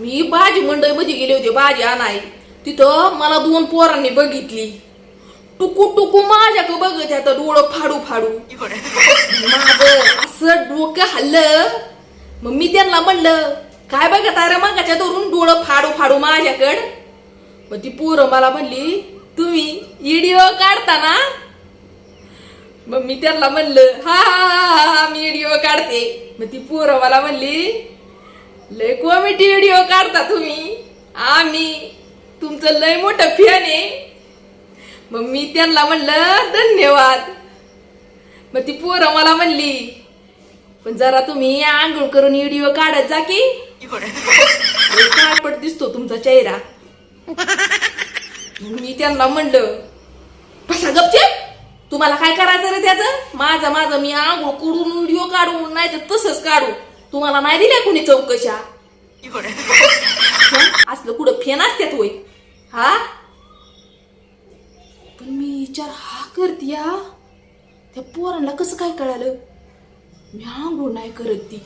मी भाजी मंडईमध्ये गेले होते भाजी आणाय तिथं मला दोन पोरांनी बघितली. टुकू टुकू माझ्याक बघत आता डोळं फाडू फाडू. माझं असं डोकं हल्लं. मग मी त्यांना म्हणलं काय बघत अरे मगाच्या धरून डोळं फाडू फाडू माझ्याकडं? मग ती पोरं मला म्हणली तुम्ही इडिओ काढता ना? मग मी त्यांना म्हणलं हा हा हा हा मी इडिओ काढते. मग ती पोरं मला म्हणली लय कॉमेडी व्हिडिओ काढता तुम्ही. आम्ही. तुमचं लय मोठं फॅन आहे. मग मी त्यांना म्हणलं धन्यवाद. मग ती पोरं मला म्हणली पण जरा तुम्ही आंघोळ करून व्हिडिओ काढत जा की. काळपट दिसतो तुमचा चेहरा. मग मी त्यांना म्हणलं कसा गपचे. तुम्हाला काय करायचं रे त्याचं? माझं माझं मी आंघोळ करून व्हिडिओ काढून नाही तर तसंच काढू. तुम्हाला नाही दिल्या कुणी चौकशा? असलं कुठं फेन असत्यात होय. हा? पण मी विचार हा करते या त्या पोरांना कसं काय कळालं? मी आंघोळ नाही करत ती.